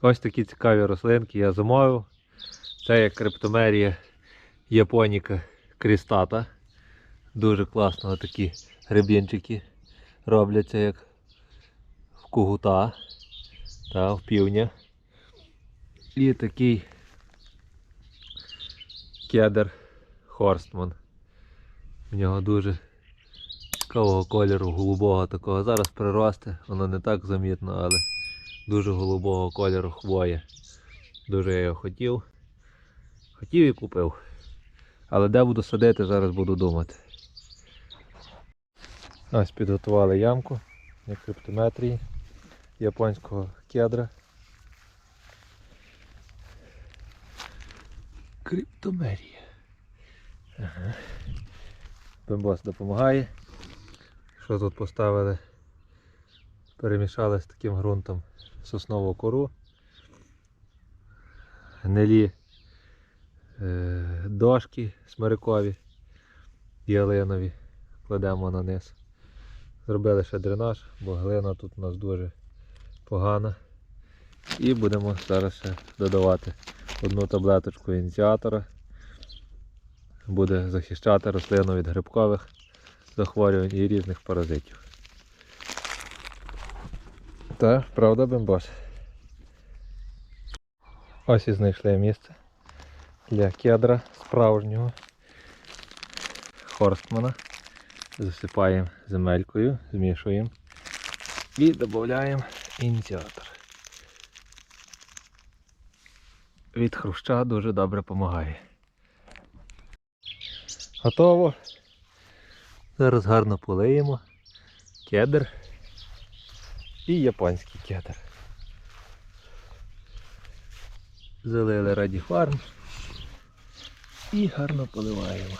Ось такі цікаві рослинки я замовив. Це є криптомерія японіка крістата. Дуже класно такі гребінчики робляться як в кугута та в півня. І такий кедр Хорстман. В нього дуже цікавого кольору, голубого такого. Зараз приросте, воно не так замітно, але дуже голубого кольору хвоя. Дуже я його хотів. Хотів і купив. Але де буду садити, зараз буду думати. Ось підготували ямку для криптометрії японського кедра. Криптомерія. Ага. Бембос допомагає. Що тут поставили? Перемішали з таким ґрунтом соснову кору. Гнилі е, дошки смирикові ялинові. Кладемо на низ. Зробили ще дренаж, бо глина тут у нас дуже погана. І будемо зараз ще додавати одну таблеточку ініціатора. Буде захищати рослину від грибкових захворювань і різних паразитів. Та, правда, бимбос. Ось і знайшли місце для кедра справжнього Хорстмана. Засипаємо земелькою, змішуємо і додаємо ініціатор. Від хруща дуже добре допомагає. Готово. Зараз гарно полиємо. Кедр і японський кедр. Залили раді фарм і гарно поливаємо.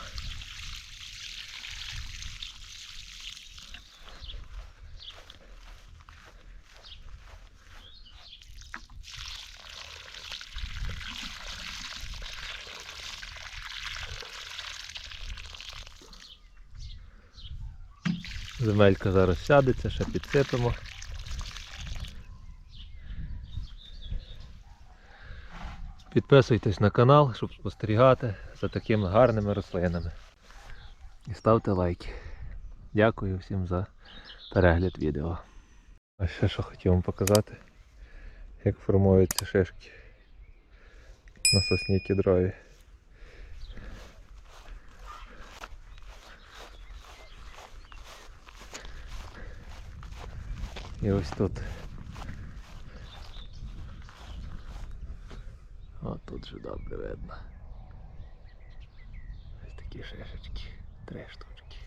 Земелька зараз сядеться, ще підсипемо. Підписуйтесь на канал, щоб спостерігати за такими гарними рослинами. І ставте лайки. Дякую всім за перегляд відео. А ще що хотів вам показати, як формуються шишки на сосні кідрові. І ось тут. О, тут же добре видно. Ось такі шишечки. Три штучки.